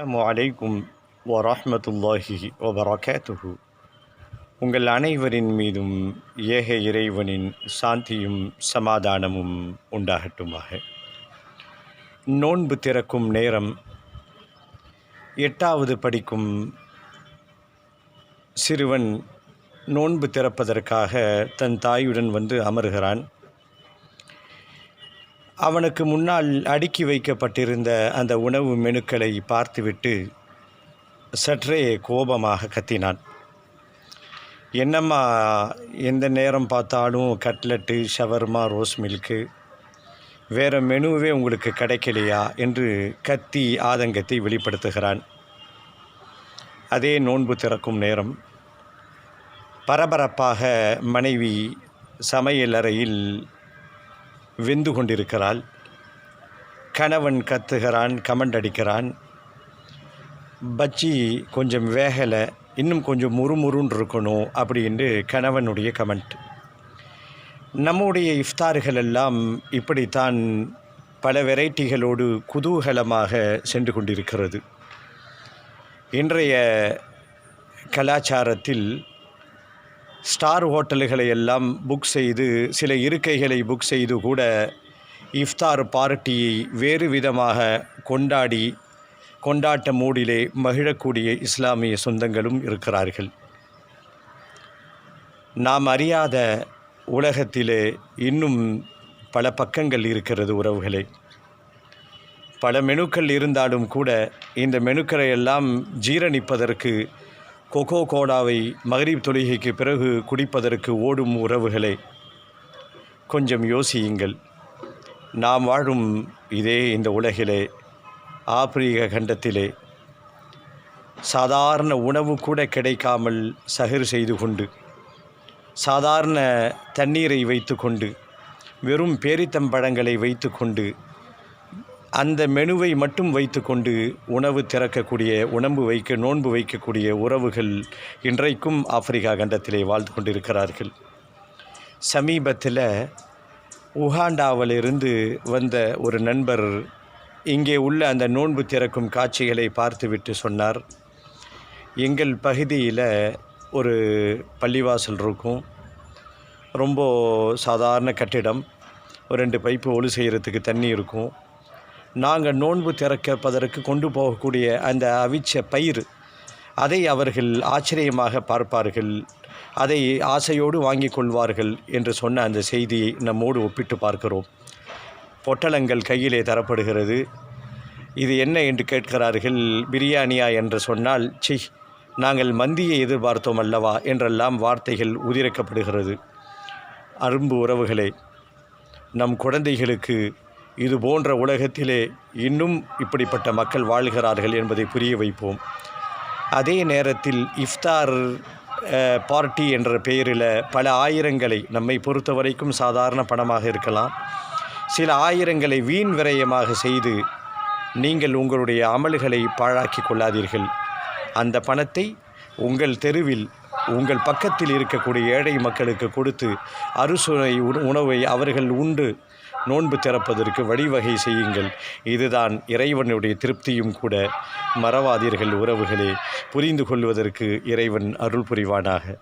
அஸ்லாம் அலைக்கும் வரமத்துல்லாஹி வபரகாத்துஹு. உங்கள் அனைவரின் மீதும் ஏக இறைவனின் சாந்தியும் சமாதானமும் உண்டாகட்டுமாக. நோன்பு திறக்கும் நேரம் எட்டாவது படிக்கும் சிறுவன் நோன்பு திறப்பதற்காக தன் தாயுடன் வந்து அமர்கிறான். அவனுக்கு முன்னால் அடுக்கி வைக்கப்பட்டிருந்த அந்த உணவு மெனுக்களை பார்த்துவிட்டு சற்றே கோபமாக கத்தினான். என்னம்மா எந்த நேரம் பார்த்தாலும் கட்லெட்டு ஷவர்மா ரோஸ் மில்க்கு வேறு மெனுவே உங்களுக்கு கிடைக்கலையா என்று கத்தி ஆதங்கத்தை வெளிப்படுத்துகிறான். அதே நோன்பு திறக்கும் நேரம். பரபரப்பாக மனைவி சமையல் அறையில் வெந்து கொண்டிருக்கிறாள் கணவன் கத்துகிறான் கமெண்ட் அடிக்கிறான். பஜ்ஜி கொஞ்சம் வேகலை இன்னும் கொஞ்சம் முறுமுறுன்னு இருக்கணும் அப்படின்ட்டு கணவனுடைய கமெண்ட். நம்முடைய இஃப்தார்கள் எல்லாம் இப்படித்தான் பல வெரைட்டிகளோடு குதூகலமாக சென்று கொண்டிருக்கிறது. இன்றைய கலாச்சாரத்தில் ஸ்டார் ஹோட்டல்களை எல்லாம் புக் செய்து சில இருக்கைகளை புக் செய்து கூட இஃப்தார் பார்ட்டியை வேறு விதமாக கொண்டாடி கொண்டாட்ட மூடிலே மகிழக்கூடிய இஸ்லாமிய சொந்தங்களும் இருக்கிறார்கள். நாம் அறியாத உலகத்திலே இன்னும் பல பக்கங்கள் இருக்கிறது உறவுகளே. பல மெனுக்கள் இருந்தாலும் கூட இந்த மெனுக்களை எல்லாம் ஜீரணிப்பதற்கு கொக்கோ கோடாவை மகரீப் தொழுகைக்கு பிறகு குடிப்பதற்கு ஓடும் உறவுகளே. கொஞ்சம் யோசியுங்கள். நாம் வாழும் இதே இந்த உலகிலே ஆப்பிரிக்க கண்டத்திலே. சாதாரண உணவு கூட கிடைக்காமல் சகிர் செய்து கொண்டு சாதாரண தண்ணீரை வைத்துக்கொண்டு வெறும் பேரித்தம்பழங்களை வைத்துக்கொண்டு அந்த மெனுவை மட்டும் வைத்துக்கொண்டு உணவு திறக்கக்கூடிய உணவு வைக்க நோன்பு வைக்கக்கூடிய உறவுகள் இன்றைக்கும் ஆப்பிரிக்கா கண்டத்திலே வாழ்ந்து கொண்டிருக்கிறார்கள். சமீபத்தில் உகாண்டாவிலிருந்து வந்த ஒரு நண்பர் இங்கே உள்ள அந்த நோன்பு திறக்கும் காட்சிகளை பார்த்துவிட்டு சொன்னார். எங்கள் பகுதியில் ஒரு பள்ளிவாசல் இருக்கும். ரொம்ப சாதாரண கட்டிடம். ஒரு ரெண்டு பைப்பு ஒழு செய்கிறதுக்கு தண்ணி இருக்கும். நாங்கள் நோன்பு திறக்கப்பதற்கு கொண்டு போகக்கூடிய அந்த அவிச்ச பயிர் அதை அவர்கள் ஆச்சரியமாக பார்ப்பார்கள். அதை ஆசையோடு வாங்கி கொள்வார்கள் என்று சொன்ன அந்த செய்தியை நம்மோடு ஒப்பிட்டு பார்க்கிறோம். பொட்டலங்கள் கையிலே தரப்படுகிறது. இது என்ன என்று கேட்கிறார்கள் பிரியாணியா? என்று சொன்னால் சி நாங்கள் மந்தியை எதிர்பார்த்தோம் அல்லவா? என்றெல்லாம் வார்த்தைகள் உதிரக்கப்படுகிறது. அரும்பு உறவுகளே நம் குழந்தைகளுக்கு இது போன்ற உலகத்திலே இன்னும் இப்படிப்பட்ட மக்கள் வாழ்கிறார்கள் என்பதை புரிய வைப்போம். அதே நேரத்தில் இஃப்தார் பார்ட்டி என்ற பெயரில் பல ஆயிரங்களை நம்மை பொறுத்த வரைக்கும் சாதாரண பணமாக இருக்கலாம். சில ஆயிரங்களை வீண் விரயமாக செய்து நீங்கள் உங்களுடைய அமல்களை பாழாக்கி கொள்ளாதீர்கள். அந்த பணத்தை உங்கள் தெருவில் உங்கள் பக்கத்தில் இருக்கக்கூடிய ஏழை மக்களுக்கு கொடுத்து அறுசுவை உணவை அவர்கள் உண்டு நோன்பு திறப்பதற்கு வழிவகை செய்யுங்கள். இதுதான் இறைவனுடைய திருப்தியும் கூட. மறவாதீர்கள் உறவுகளே. புரிந்து கொள்வதற்கு இறைவன் அருள் புரிவானாக.